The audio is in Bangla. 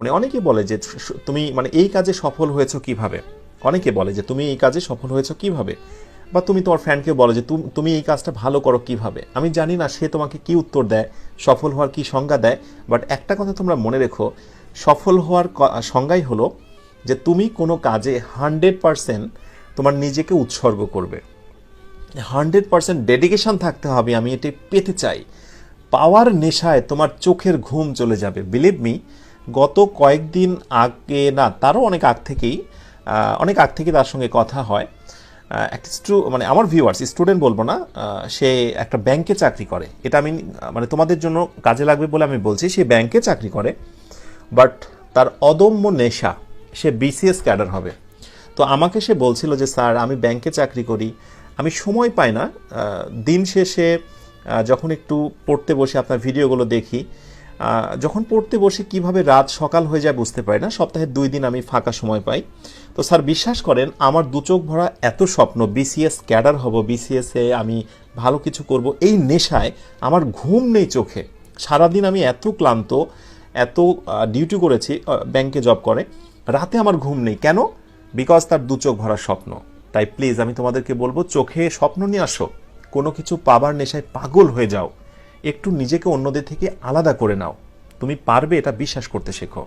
মানে অনেকে বলে যে তুমি মানে এই কাজে সফল হয়েছো কীভাবে? অনেকে বলে যে তুমি এই কাজে সফল হয়েছো কীভাবে? বা তুমি তোমার ফ্রেন্ডকে বলো যে তুম- এই কাজটা ভালো করো কীভাবে? আমি জানি না সে তোমাকে কি উত্তর দেয়, সফল হওয়ার কি সংজ্ঞা দেয় বাট একটা কথা তোমরা মনে রেখো, সফল হওয়ার সংজ্ঞাই হলো যে তুমি কোনো কাজে হান্ড্রেড পারসেন্ট তোমার নিজেকে উৎসর্গ করবে। হান্ড্রেড পার্সেন্ট ডেডিকেশন থাকতে হবে, আমি এটি পেতে চাই। পাওয়ার নেশায় তোমার চোখের ঘুম চলে যাবে বিলিভ মি গত কয়েকদিন আগে, না, তারও অনেক আগ থেকেই অনেক আগ থেকে তার সঙ্গে কথা হয়। একটা স্টু মানে আমার ভিউয়ার্স স্টুডেন্ট বলব না সে একটা ব্যাংকে চাকরি করে। এটা আমি মানে তোমাদের জন্য কাজে লাগবে বলে আমি বলছি, সে ব্যাংকে চাকরি করে বাট তার অদম্য নেশা, সে বিসিএস ক্যাডার হবে। তো আমাকে সে বলছিল যে, স্যার, আমি ব্যাংকে চাকরি করি, আমি সময় পাই না দিন শেষে যখন একটু পড়তে বসে আপনার ভিডিওগুলো দেখি যখন পড়তে বসে কীভাবে রাত সকাল হয়ে যায় বুঝতে পারি না। সপ্তাহে দুই দিন আমি ফাঁকা সময় পাই। তো স্যার বিশ্বাস করেন, আমার দু চোখ ভরা এত স্বপ্ন বিসিএস ক্যাডার হব বিসিএস আমি ভালো কিছু করব, এই নেশায় আমার ঘুম নেই চোখে। সারাদিন আমি এত ক্লান্ত, এত ডিউটি করেছি ব্যাংকে জব করে, রাতে আমার ঘুম নেই। কেন? বিকজ তার দু চোখ ভরা স্বপ্ন। তাই প্লিজ আমি তোমাদেরকে বলব, চোখে স্বপ্ন নিয়ে আসো। কোনো কিছু পাবার নেশায় পাগল হয়ে যাও। একটু নিজেকে অন্যদের থেকে আলাদা করে নাও। তুমি পারবে এটা বিশ্বাস করতে শেখো।